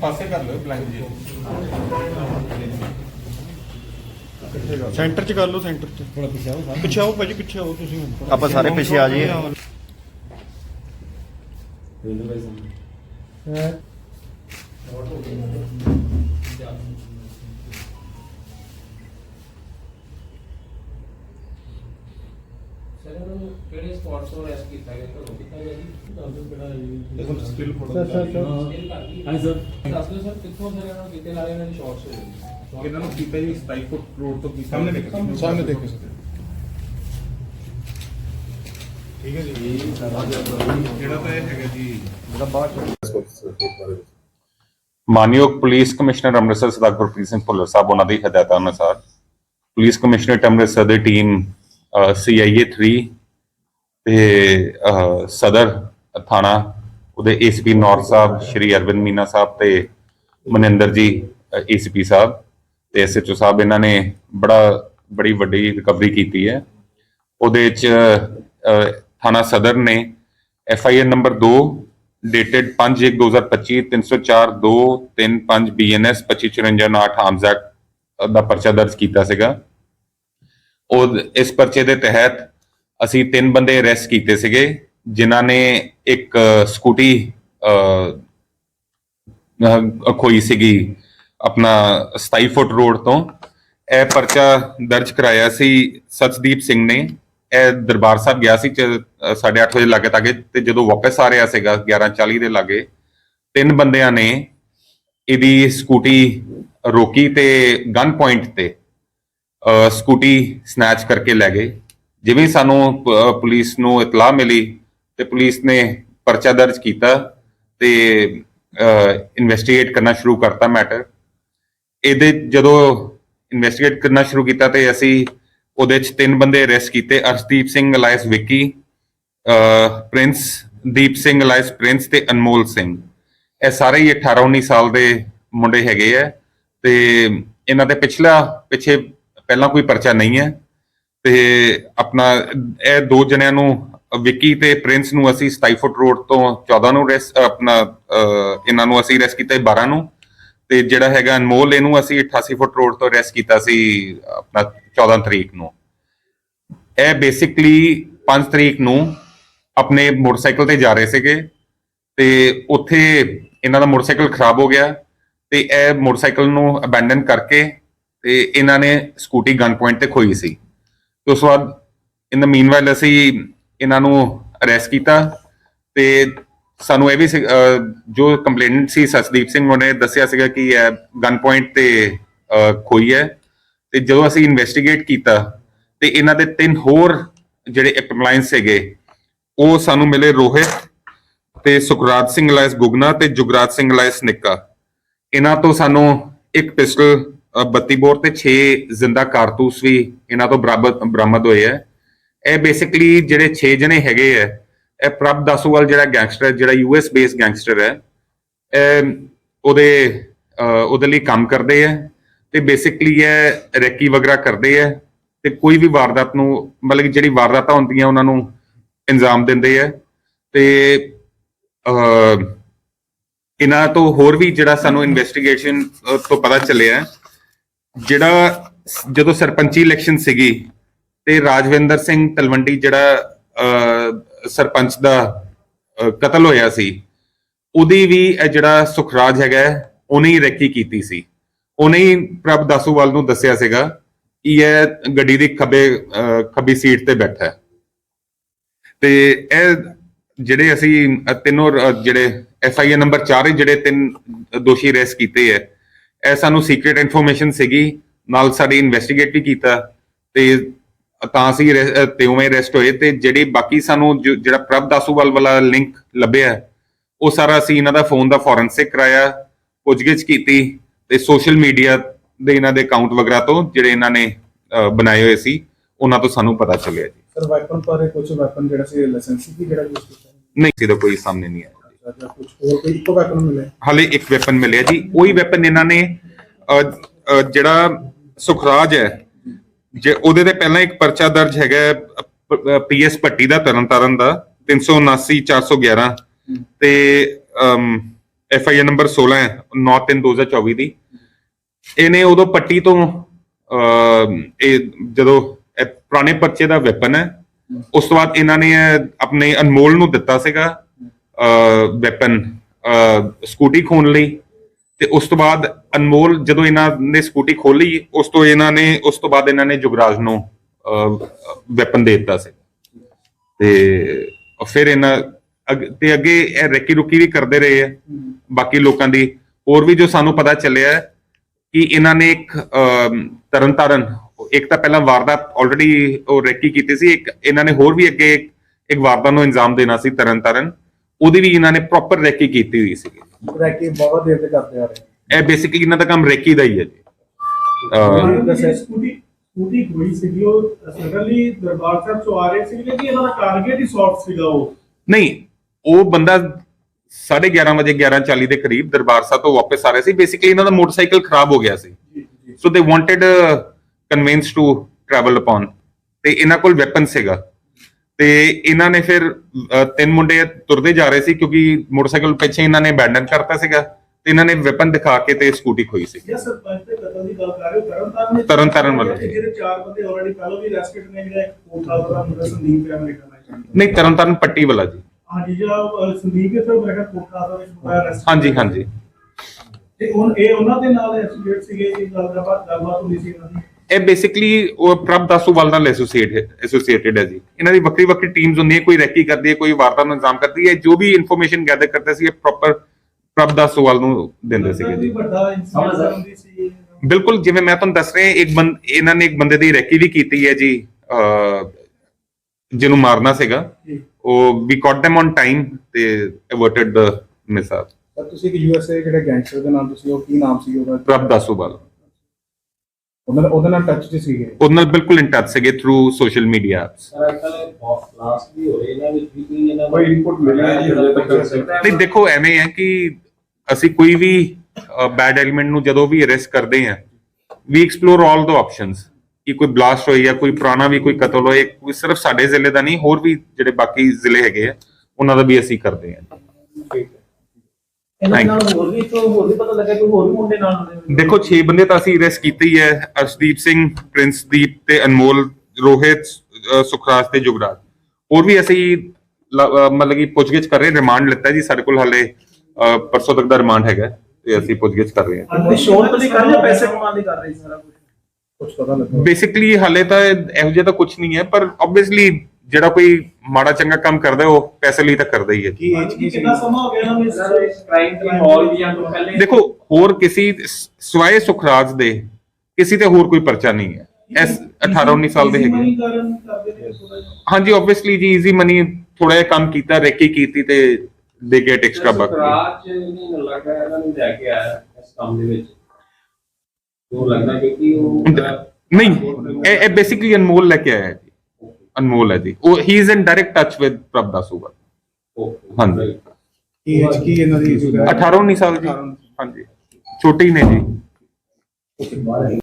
ਪਾਸੇ ਕਰ ਲਓ ਬਲੈਂਕ ਜੀ। ਸੈਂਟਰ ਚ ਕਰ ਲਓ ਸੈਂਟਰ ਚ। ਥੋੜਾ ਪਿੱਛੇ ਆਓ ਪਿੱਛੇ ਆਓ ਭਾਜੀ ਪਿੱਛੇ ਆਓ ਤੁਸੀਂ ਹੁਣ। ਆਪਾਂ ਸਾਰੇ ਪਿੱਛੇ ਆ ਜਾਈਏ। ਸਰ ਇਹਨਾਂ ਨੂੰ ਕਿਹੜੇ ਸਪੌਟਸ ਤੋਂ ਅਰੈਸਟ ਕੀਤਾ ਗਿਆ? ਘਰੋਂ ਕੀਤਾ ਗਿਆ ਜੀ? ਦੇਖੋ still photo sir, sir, sir. Still ਕਰ। ਹਾਂਜੀ ਸਰ ਦੱਸ ਦਿਓ ਸਰ ਕਿੱਥੋਂ ਸਰ ਇਹਨਾਂ ਨੂੰ ਕਿਤੇ ਨਾਲੇ ਇਹਨਾਂ ਦੀ ਸ਼ਾਰਟਸ ਹੋ ਇਹਨਾਂ ਨੂੰ ਕੀਤਾ ਜੀ 27 ਫੁੱਟ ਰੋਡ ਤੋਂ ਕੀਤਾ ਸਾਹਮਣੇ ਦੇਖੋ ਸਾਹਮਣੇ ਦੇਖੋ ਸਰ ਠੀਕ ਹੈ ਜੀ। ਜਿਹੜਾ ਤਾਂ ਇਹ ਹੈਗਾ ਜੀ। ਮਾਨਯੋਗ ਪੁਲਿਸ ਕਮਿਸ਼ਨਰ ਅੰਮ੍ਰਿਤਸਰ ਸਰਦਾਰ ਗੁਰਪ੍ਰੀਤ ਸਿੰਘ ਭੁੱਲਰ ਸਾਹਿਬ ਉਹਨਾਂ ਦੀ ਹਦਾਇਤਾਂ ਅਨੁਸਾਰ ਪੁਲਿਸ ਕਮਿਸ਼ਨਰ ਅੰਮ੍ਰਿਤਸਰ ਦੀ ਟੀਮ ਸੀਆਈਏ 3 ਤੇ ਸਦਰ ਥਾਣਾ ਉਹਦੇ ਏਸੀਪੀ ਨੌਰ ਸਾਹਿਬ ਸ਼੍ਰੀ ਅਰਵਿੰਦ ਮੀਨਾ ਸਾਹਿਬ ਤੇ ਮਨਿੰਦਰ ਜੀ ਏਸੀਪੀ ਸਾਹਿਬ ਤੇ ਐਸਐਚਓ ਸਾਹਿਬ ਇਹਨਾਂ ਨੇ ਬੜਾ ਬੜੀ ਵੱਡੀ ਰਿਕਵਰੀ ਕੀਤੀ ਹੈ। ਉਹਦੇ ਚ ਅਹ, ਥਾਣਾ ਸਦਰ ਨੇ F I R number 2 dated 5/1/2025 304 235 BNS 2554 arms ਦਾ ਪਰਚਾ ਦਰਜ ਕੀਤਾ ਸੀਗਾ। ਉਹ ਇਸ ਪਰਚੇ ਦੇ ਤਹਿਤ ਅਸੀਂ ਤਿੰਨ ਬੰਦੇ ਅਰੈਸਟ ਕੀਤੇ ਸੀਗੇ ਜਿਨ੍ਹਾਂ ਨੇ ਇੱਕ ਸਕੂਟੀ ਖੋਈ ਸੀਗੀ ਆਪਣਾ 27 ਫੁੱਟ ਰੋਡ ਤੋਂ। ਇਹ ਪਰਚਾ ਦਰਜ ਕਰਾਇਆ ਸੀ ਸਚਦੀਪ ਸਿੰਘ ਨੇ। ਇਹ ਦਰਬਾਰ ਸਾਹਿਬ ਗਿਆ ਸੀ 8:30 ਵਜੇ ਲਾਗੇ ਤਾਗੇ ਤੇ ਜਦੋਂ ਵਾਪਸ ਆ ਰਿਹਾ ਸੀਗਾ 11:40 ਦੇ ਲਾਗੇ, ਤਿੰਨ ਬੰਦਿਆਂ ਨੇ ਇਹਦੀ ਸਕੂਟੀ ਰੋਕੀ ਤੇ ਗਨ ਪੁਆਇੰਟ ਤੇ ਸਕੂਟੀ ਸਨੈਚ ਕਰਕੇ ਲੈ ਗਏ। ਜਿਵੇਂ ਸਾਨੂੰ ਪੁਲਿਸ ਨੂੰ ਇਤਲਾਹ ਮਿਲੀ ਤੇ ਪੁਲਿਸ ਨੇ ਪਰਚਾ ਦਰਜ ਕੀਤਾ ਤੇ ਇਨਵੈਸਟੀਗੇਟ ਕਰਨਾ ਸ਼ੁਰੂ ਕਰਤਾ ਮੈਟਰ ਇਹਦੇ ਜਦੋਂ ਇਨਵੈਸਟੀਗੇਟ ਕਰਨਾ ਸ਼ੁਰੂ ਕੀਤਾ ਤੇ ਅਸੀਂ ਉਹਦੇ ਚ ਤਿੰਨ ਬੰਦੇ ਅਰੈਸਟ ਕੀਤੇ, Arshdeep Singh, alias Vicky Prince, Deep Singh, alias Prince ਤੇ ਅਨਮੋਲ ਸਿੰਘ। ਇਹ ਸਾਰੇ ਹੀ 18 19 ਸਾਲ ਦੇ ਮੁੰਡੇ ਹੈਗੇ ਆ ਤੇ ਇਹਨਾਂ ਦੇ ਪਿਛਲਾ, ਪਿੱਛੇ ਪਹਿਲਾਂ ਕੋਈ ਪਰਚਾ ਨਹੀਂ ਹੈ। ਤੇ ਆਪਣਾ ਇਹ ਦੋ ਜਣਿਆਂ ਨੂੰ ਵਿੱਕੀ ਤੇ ਪ੍ਰਿੰਸ ਨੂੰ ਅਸੀਂ 27 ਫੁੱਟ ਰੋਡ ਤੋਂ 14 ਨੂੰ ਰੈਸ ਆਪਣਾ ਅਹ, ਇਹਨਾਂ ਨੂੰ ਅਸੀਂ ਰੈਸ ਕੀਤਾ ਸੀ 12 ਨੂੰ। ਤੇ ਜਿਹੜਾ ਹੈਗਾ ਅਨਮੋਲ ਇਹਨੂੰ ਅਸੀਂ 88 ਫੁੱਟ ਰੋਡ ਤੋਂ ਰੈਸ ਕੀਤਾ ਸੀ ਆਪਣਾ 14 ਤਰੀਕ ਨੂੰ। ਇਹ ਬੇਸਿਕਲੀ 5 ਤਰੀਕ ਨੂੰ ਆਪਣੇ ਮੋਟਰਸਾਈਕਲ ਤੇ ਜਾ ਰਹੇ ਸੀਗੇ। ਤੇ ਉੱਥੇ ਇਹਨਾਂ ਦਾ ਮੋਟਰਸਾਈਕਲ ਖਰਾਬ ਹੋ ਗਿਆ ਤੇ ਇਹ ਮੋਟਰਸਾਈਕਲ ਨੂੰ ਅਬੈਂਡਨ ਕਰਕੇ ਤੇ ਇਹਨਾਂ ਨੇ ਸਕੂਟੀ ਗਨ ਪੁਆਇੰਟ ਤੇ ਖੋਈ ਸੀ। ਤੇ ਉਸ ਤੋਂ ਬਾਅਦ ਇਨ ਦਾ ਮੀਨਵਾਈਲ ਅਸੀਂ ਇਹਨਾਂ ਨੂੰ ਅਰੈਸਟ ਕੀਤਾ ਤੇ ਸਾਨੂੰ ਇਹ ਵੀ ਸੀ- ਅਹ ਜੋ ਕੰਪਲੇਨੈਂਟ ਸੀ ਸਸਦੀਪ ਸਿੰਘ ਉਹਨੇ ਦੱਸਿਆ ਸੀਗਾ ਕਿ ਇਹ ਗਨ ਪੁਆਇੰਟ ਤੇ ਅਹ, ਖੋਈ ਹੈ ਤੇ ਜਦੋਂ ਅਸੀਂ ਇਨਵੈਸਟੀਗੇਟ ਕੀਤਾ ਤੇ ਇਹਨਾਂ ਦੇ ਤਿੰਨ ਹੋਰ ਜਿਹੜੇ ਐਪਲਾਈਨਸ ਹੈਗੇ ਉਹ ਸਾਨੂੰ ਮਿਲੇ ਰੋਹਿਤ ਤੇ ਸੁਖਰਾਜ ਸਿੰਘ ਲਾਇਸ ਗੁਗਨਾ ਤੇ ਜੁਗਰਾਜ ਸਿੰਘ ਲਾਇਸ ਨਿੱਕਾ। ਇਹਨਾਂ ਤੋਂ ਸਾਨੂੰ ਇੱਕ ਪਿਸਟਲ 32 ਬੋਰ ਤੇ 6 ਜ਼ਿੰਦਾ ਕਾਰਤੂਸ ਵੀ ਇਹਨਾਂ ਤੋਂ ਬਰਾਬਰ ਬਰਾਮਦ ਹੋਏ ਹੈ। ਇਹ ਬੇਸਿਕਲੀ ਜਿਹੜੇ 6 ਜਣੇ ਹੈਗੇ ਆ, ਇਹ ਪ੍ਰਭ ਦਾਸੂਵਾਲ ਜਿਹੜਾ ਗੈਂਗਸਟਰ ਹੈ, ਜਿਹੜਾ ਯੂਐਸ ਬੇਸ ਗੈਂਗਸਟਰ ਹੈ, ਇਹ ਉਹਦੇ ਉਹਦੇ ਲਈ ਕੰਮ ਕਰਦੇ ਆ ਤੇ ਬੇਸਿਕਲੀ ਇਹ ਰੈਕੀ ਵਗੈਰਾ ਕਰਦੇ ਆ ਤੇ ਕੋਈ ਵੀ ਵਾਰਦਾਤ ਨੂੰ, ਮਤਲਬ ਕਿ ਜਿਹੜੀ ਵਾਰਦਾਤਾਂ ਹੁੰਦੀਆਂ ਉਹਨਾਂ ਨੂੰ ਇੰਜ਼ਾਮ ਦਿੰਦੇ ਆ ਤੇ ਇਹਨਾਂ ਤੋਂ ਹੋਰ ਵੀ ਜਿਹੜਾ ਸਾਨੂੰ ਇਨਵੈਸਟੀਗੇਸ਼ਨ ਤੋਂ ਪਤਾ ਚੱਲਿਆ, ਜਿਹੜਾ ਜਦੋਂ ਸਰਪੰਚੀ ਇਲੈਕਸ਼ਨ ਸੀਗੀ ਤੇ ਰਾਜਵਿੰਦਰ ਸਿੰਘ ਤਲਵੰਡੀ ਜਿਹੜਾ ਸਰਪੰਚ ਦਾ ਕਤਲ ਹੋਇਆ ਸੀ, ਉਹਦੀ ਵੀ ਇਹ ਜਿਹੜਾ ਸੁਖਰਾਜ ਹੈਗਾ, ਉਹਨੇ ਹੀ ਰੈਕੀ ਕੀਤੀ ਸੀ। ਉਹਨੇ ਹੀ ਪ੍ਰਭ ਦਾਸੂਵਾਲ ਨੂੰ ਦੱਸਿਆ ਸੀਗਾ ਕਿ ਇਹ ਗੱਡੀ ਦੀ ਖੱਬੇ ਖੱਬੀ ਸੀਟ ਤੇ ਬੈਠਾ ਹੈ। ਤੇ ਇਹ ਜਿਹੜੇ ਅਸੀਂ ਤਿੰਨੋਂ ਜਿਹੜੇ ਐਫ ਆਈ ਆਰ ਨੰਬਰ 4 ਜਿਹੜੇ ਤਿੰਨ ਦੋਸ਼ੀ ਅਰੈਸਟ ਕੀਤੇ ਹੈ, ਇਹ ਸਾਨੂੰ ਸੀਕ੍ਰੀਟ ਇਨਫੋਰਮੇਸ਼ਨ ਸੀਗੀ, ਨਾਲ ਸਾਡੀ ਇਨਵੈਸਟੀਗੇਟ ਵੀ ਕੀਤਾ ਤੇ ਤਾਂ ਅਸੀਂ ਤੇ ਉਵੇਂ ਅਰੈਸਟ ਹੋਏ ਤੇ ਜਿਹੜੀ ਬਾਕੀ ਸਾਨੂੰ ਜਿਹੜਾ ਪ੍ਰਭ ਦਾਸੂਵਾਲ ਵਾਲਾ ਲਿੰਕ ਲੱਭਿਆ ਉਹ ਸਾਰਾ ਅਸੀਂ ਇਹਨਾਂ ਦਾ ਫੋਨ ਦਾ ਫੋਰੈਂਸਿਕ ਕਰਾਇਆ ਪੁੱਛਗਿੱਛ ਕੀਤੀ ਤੇ ਸੋਸ਼ਲ ਮੀਡੀਆ ਦੇ ਇਹਨਾਂ ਦੇ ਅਕਾਊਂਟ ਵਗੈਰਾ ਤੋਂ ਜਿਹੜੇ ਇਹਨਾਂ ਨੇ ਬਣਾਏ ਹੋਏ ਸੀ ਉਹਨਾਂ ਤੋਂ ਸਾਨੂੰ ਪਤਾ ਚੱਲਿਆ ਜੀ। ਸਰ ਵੈਪਨ ਪਰ ਕੁਝ ਵੈਪਨ ਜਿਹੜਾ ਸੀ ਲਾਇਸੈਂਸੀ ਵੀ ਜਿਹੜਾ ਯੂਜ਼ ਕੀਤਾ ਨਹੀਂ ਸੀ ਦਾ ਕੋਈ ਸਾਹਮਣੇ ਨਹੀਂ ਆਇਆ। ਜਾਂ ਕੁਝ ਹੋਰ ਕੋਈ ਇੱਕੋ ਵੈਪਨ ਮਿਲੇ ਹਾਲੇ ਇੱਕ ਵੈਪਨ ਮਿਲਿਆ ਜੀ ਉਹੀ ਵੈਪਨ ਇਹਨਾਂ ਨੇ ਜਿਹੜਾ ਸੁਖਰਾਜ ਹੈ ਜੇ ਉਹਦੇ ਤੇ ਪਹਿਲਾਂ ਇੱਕ ਪਰਚਾ ਦਰਜ ਹੈਗਾ ਪੀਐਸ ਭੱਟੀ ਦਾ ਤਰਨਤਾਰਨ ਦਾ 379 411 ਤੇ ਐਫ ਆਈ ਆਰ ਨੰਬਰ 16 ਹੈ 9/3/2024 ਦੀ ਇਹਨੇ ਉਦੋਂ ਪੱਟੀ ਤੋਂ ਇਹ ਜਦੋਂ ਪੁਰਾਣੇ ਪਰਚੇ ਦਾ ਵੈਪਨ ਹੈ ਉਸ ਤੋਂ ਬਾਅਦ ਇਹਨਾਂ ਨੇ ਆਪਣੇ ਅਨਮੋਲ ਨੂੰ ਦਿੱਤਾ ਸੀਗਾ ਵੈਪਨ ਸਕੂਟੀ ਖੋਣ ਲਈ। ਤੇ ਉਸ ਤੋਂ ਬਾਅਦ ਅਨਮੋਲ ਜਦੋਂ ਇਹਨਾਂ ਨੇ ਸਕੂਟੀ ਖੋਲੀ ਉਸ ਤੋਂ ਇਹਨਾਂ ਨੇ ਉਸ ਤੋਂ ਬਾਅਦ ਇਹਨਾਂ ਨੇ ਜੁਗਰਾਜ ਨੂੰ ਵੈਪਨ ਦੇ ਦਿੱਤਾ ਸੀ। ਤੇ ਫਿਰ ਇਹਨਾਂ ਤੇ ਅੱਗੇ ਇਹ ਰੈਕੀ ਰੁਕੀ ਵੀ ਕਰਦੇ ਰਹੇ ਆ ਬਾਕੀ ਲੋਕਾਂ ਦੀ। ਹੋਰ ਵੀ ਜੋ ਸਾਨੂੰ ਪਤਾ ਚੱਲਿਆ ਕਿ ਇਹਨਾਂ ਨੇ ਇੱਕ ਅਮ, ਤਰਨਤਾਰਨ ਇੱਕ ਤਾਂ ਪਹਿਲਾਂ ਵਾਰਦਾ ਆਲਰੇਡੀ ਉਹ ਰੈਕੀ ਕੀਤੀ ਸੀ ਇੱਕ ਇਹਨਾਂ ਨੇ ਹੋਰ ਵੀ ਅੱਗੇ ਇੱਕ- ਵਾਰਦਾ ਨੂੰ ਇੰਜਾਮ ਦੇਣਾ ਸੀ ਤਰਨਤਾਰਨ ਉਹਦੀ ਵੀ ਇਹਨਾਂ ਨੇ ਪ੍ਰੋਪਰ ਰੈਕੀ ਕੀਤੀ ਹੋਈ ਸੀ ਰੈਕੀ ਬਹੁਤ ਦੇਰ ਤੇ ਕਰਦੇ ਆ ਰਹੇ। ਇਹ ਬੇਸਿਕਲੀ ਇਹਨਾਂ ਦਾ ਕੰਮ ਰੈਕੀ ਦਾ ਹੀ ਹੈ ਜੀ। ਅਹ, ਦੱਸਿਆ। ਸਕੂਟੀ ਸਕੂਟੀ ਹੋਈ ਸੀਗੀ ਉਹ? ਸਡਨਲੀ ਦਰਬਾਰ ਸਾਹਿਬ ਤੋਂ ਆ ਰਹੇ ਸੀਗੇ ਕਿ ਇਹਨਾਂ ਦਾ ਟਾਰਗੇਟ ਹੀ ਸੌਫਟ ਸੀਗਾ ਉਹ? ਨਹੀਂ ਉਹ ਬੰਦਾ 11:30 ਵਜੇ 11:40 ਦੇ ਕਰੀਬ ਦਰਬਾਰ ਸਾਹਿਬ ਤੋਂ ਵਾਪਸ ਆ ਰਿਹਾ ਸੀ। ਬੇਸਿਕਲੀ ਇਹਨਾਂ ਦਾ ਮੋਟਰਸਾਈਕਲ ਖਰਾਬ ਹੋ ਗਿਆ ਸੀ। So they wanted convince to travel upon ਤੇ ਇਹਨਾਂ ਕੋਲ ਵੈਪਨ ਸੀਗਾ। ਤੇ ਇਹਨਾਂ ਨੇ ਫਿਰ ਤਿੰਨ ਮੁੰਡੇ ਤੁਰਦੇ ਜਾ ਰਹੇ ਸੀ ਕਿਉਂਕਿ ਮੋਟਰਸਾਈਕਲ ਪਿੱਛੇ ਇਹਨਾਂ ਨੇ ਅਬੈਂਡਨ ਕਰਤਾ ਸੀਗਾ ਤੇ ਇਹਨਾਂ ਨੇ ਵੈਪਨ ਦਿਖਾ ਕੇ ਤੇ ਸਕੂਟੀ ਖੋਈ ਸੀ। ਯਾ ਸਰਪੰਚ ਦੇ ਕਤਲ ਦੀ ਗੱਲ ਕਰ ਰਹੇ ਹੋ। ਤਰਨਤਾਰਨ ਨੇ ਤਰਨਤਾਰਨ ਵੱਲੋਂ। ਜਿਹੜੇ ਚਾਰ ਬੰਦੇ ਆਲਰੇਡੀ ਪਹਿਲਾਂ ਵੀ ਅਰੈਸਟਡ ਨੇ ਜਿਹੜਾ ਕੋਟਾ ਦਾ ਮੁੰਡਾ ਸੰਦੀਪ ਅਮਰੀਕਾ ਦਾ ਨਹੀਂ ਤਰਨਤਾਰਨ ਪੱਟੀ ਵਾਲਾ ਜੀ। ਹਾਂਜੀ ਜਿਹੜਾ ਸੰਦੀਪ ਇੱਥੇ ਮੇਰਾ ਕੋਟਾ ਦਾ ਵਿੱਚ ਮੁੰਡਾ ਅਰੈਸਟ ਹਾਂਜੀ ਹਾਂਜੀ। ਤੇ ਉਹ ਇਹ ਉਹਨਾਂ ਦੇ ਨਾਲ ਐਸੋਸੀਏਟ ਸੀਗੇ ਇਹ ਗੱਲ ਦਾ ਗੱਲਬਾਤ ਹੁੰਦੀ ਸੀ ਇਹਨਾਂ ਦੀ। ਇਹ ਬੇਸਿਕਲੀ ਉਹ ਪ੍ਰਭ ਦਾਸੂਵਾਲ ਨਾਲ ਐਸੋਸੀਏਟ ਐਸੋਸੀਏਟਡ ਹੈ ਜੀ। ਇਹਨਾਂ ਦੀ ਵੱਖਰੀ ਵੱਖਰੀ ਟੀਮਸ ਹੁੰਦੀਆਂ ਕੋਈ ਰੈਕੀ ਕਰਦੀ ਹੈ ਕੋਈ ਵਾਰਤਾ ਨੂੰ ਇੰਤਜ਼ਾਮ ਕਰਦੀ ਹੈ ਜੋ ਵੀ ਇਨਫੋਰਮੇਸ਼ਨ ਗੈਦਰ ਕਰਦੇ ਸੀ ਇਹ ਪ੍ਰੋਪਰ ਪ੍ਰਭ ਦਾਸੂਵਾਲ ਨੂੰ ਦਿੰਦੇ ਸੀਗੇ ਜੀ। ਬਿਲਕੁਲ ਜਿਵੇਂ ਮੈਂ ਤੁਹਾਨੂੰ ਦੱਸ ਰਿਹਾ ਇੱਕ ਬੰਦ ਇਹਨਾਂ ਨੇ ਇੱਕ ਬੰਦੇ ਦੀ ਰੈਕੀ ਵੀ ਕੀਤੀ ਹੈ ਜੀ ਜਿਹਨੂੰ ਮਾਰਨਾ ਸੀਗਾ। ਉਹ ਵੀ ਕੌਟ them ਔਨ ਟਾਈਮ ਤੇ ਅਵਰਟਡ ਦ ਸਰ ਤੁਸੀਂ ਕਿ ਯੂਐਸਏ ਜਿਹੜੇ ਗੈਂਗਸਟਰ ਦੇ ਨਾਮ ਤੁਸੀਂ ਉਹ ਕੀ ਨਾਮ ਸੀ ਉਹਦਾ? ਪ੍ਰਭ ਦਾਸੂਵਾਲ ਉਹਦੇ ਨਾਲ ਉਹਦੇ ਨਾਲ ਟੱਚ 'ਚ ਸੀਗੇ। ਉਹਦੇ ਨਾਲ ਬਿਲਕੁਲ ਇਨ ਟੱਚ ਸੀਗੇ through social media apps sir ਅੱਜਕੱਲ ਲਾਸਟ ਵੀ ਹੋ ਰਹੇ ਇਹਨਾਂ ਵਿੱਚ ਵੀ ਕੋਈ ਇਹਨਾਂ ਕੋਈ input ਮਿਲਿਆ ਜੀ ਹਜੇ ਤੱਕ? ਨਹੀਂ ਦੇਖੋ ਐਵੇਂ ਹੈ ਕਿ ਅਸੀਂ ਕੋਈ ਵੀ ਬੈਡ ਐਲੀਮੈਂਟ ਨੂੰ ਜਦੋਂ ਵੀ ਅਰੈਸਟ ਕਰਦੇ ਹਾਂ ਵੀ ਐਕਸਪਲੋਰ ਆਲ ਦ ਆਪਸ਼ਨਸ ਕਿ ਕੋਈ ਬਲਾਸਟ ਹੋਈ ਜਾਂ ਕੋਈ ਪੁਰਾਣਾ ਵੀ ਕੋਈ ਕਤਲ ਹੋਏ ਕੋਈ ਸਿਰਫ ਸਾਡੇ ਜ਼ਿਲ੍ਹੇ ਦਾ ਨਹੀਂ ਹੋਰ ਵੀ ਜਿਹੜੇ ਬਾਕੀ ਜ਼ਿਲ੍ਹੇ ਹੈਗੇ ਆ ਉਹਨਾਂ ਦਾ ਵੀ ਅਸੀਂ ਕਰਦੇ ਹਾਂ। ਇਹਨਾਂ Thank ਨਾਲ ਹੋਰ ਵੀ ਤੋਂ ਹੋਰ ਵੀ ਪਤਾ ਲੱਗਾ ਕਿ ਹੋਰ ਵੀ ਮੁੰਡੇ ਨਾਲ ਹੁੰਦੇ ਨੇ। ਦੇਖੋ 6 ਬੰਦੇ ਤਾਂ ਅਸੀਂ ਅਰੈਸਟ ਕੀਤੇ ਹੀ ਹੈ ਅਰਸ਼ਦੀਪ ਸਿੰਘ ਪ੍ਰਿੰਸਦੀਪ ਤੇ ਅਨਮੋਲ ਰੋਹਿਤ ਅ, ਸੁਖਰਾਜ ਤੇ ਜੁਗਰਾਜ। ਹੋਰ ਵੀ ਅਸੀਂ ਲ- ਅ, ਮਤਲਬ ਕਿ ਪੁੱਛਗਿੱਛ ਕਰ ਰਹੇ ਰਿਮਾਂਡ ਲਿੱਤਾ ਜੀ ਸਾਡੇ ਕੋਲ ਹਾਲੇ ਅ, ਪਰਸੋਂ ਤੱਕ ਦਾ ਰਿਮਾਂਡ ਹੈਗਾ ਤੇ ਅਸੀਂ ਪੁੱਛਗਿੱਛ ਕਰ ਰਹੇ ਹਾਂ। ਤੇ ਸ਼ੋਰ ਤੋਂ ਲਈ ਕਰ ਜਾਂ ਪੈਸੇ ਕਮਾਉਣ ਲਈ ਕਰ ਰਹੇ ਸੀ ਸਾਰਾ ਕੁਝ ਕੁਝ ਪਤਾ ਲੱਗਾ ਬੇਸਿਕਲੀ ਹਾਲੇ ਤਾਂ ਇਹੋ ਜਿਹਾ ਤਾਂ ਕੁਝ ਨਹੀਂ ਹੈ ਪਰ ਆਬਵੀਅਸਲੀ ਜਿਹੜਾ ਕੋਈ ਮਾੜਾ ਚੰਗਾ ਕੰਮ ਕਰਦਾ ਉਹ ਪੈਸੇ ਲਈ ਤਾਂ ਕਰਦਾ ਹੀ ਹੈ। ਕੀ ਏਜ ਕੀ ਸੀ ਕਿੰਨਾ ਸਮਾਂ ਹੋ ਗਿਆ ਨੂੰ ਸਰ ਇਸ ਕ੍ਰਾਈਮ ਦੀ ਮਾਹੌਲ ਵੀ ਜਾਂ ਤੋਂ ਪਹਿਲੇ ਦੇਖੋ ਹੋਰ ਕਿਸੇ ਸਿਵਾਏ ਸੁਖਰਾਜ ਦੇ ਕਿਸੇ ਤੇ ਹੋਰ ਕੋਈ ਪਰਚਾ ਨਹੀਂ ਹੈ। ਐਸ 18 19 ਸਾਲ ਦੇ ਹੈਗੇ। ਹਾਂਜੀ ਆਬਵੀਅਸਲੀ ਜੀ ਈਜ਼ੀ ਮਨੀ ਥੋੜਾ ਜਿਹਾ ਕੰਮ ਕੀਤਾ ਰੈਕੀ ਕੀਤੀ ਤੇ ਦੇ ਗੇਟ ਐਕਸਟਰਾ ਬਕ। ਰਾਜ ਨਹੀਂ ਲੱਗਦਾ ਇਹਨਾਂ ਨੂੰ ਲੈ ਕੇ ਆਇਆ ਇਸ ਕੰਮ ਦੇ ਵਿੱਚ। ਉਹ ਲੱਗਦਾ ਕਿ ਉਹ ਨਹੀਂ ਇਹ ਬੇਸਿਕਲੀ ਅਨਮੋਲ ਲੈ ਕੇ ਆਇਆ ਹੈ। ਅਨਮੋਲ ਹੈ ਜੀ। ਉਹ he is in direct touch with Prabh ਦਾਸੂਗਾ ਹਾਂਜੀ। ਕੀ ਏਜ ਕੀ ਇਹਨਾਂ ਦੀ 18 19 ਸਾਲ ਜੀ। ਹਾਂਜੀ। ਛੋਟੇ ਹੀ ਨੇ ਜੀ।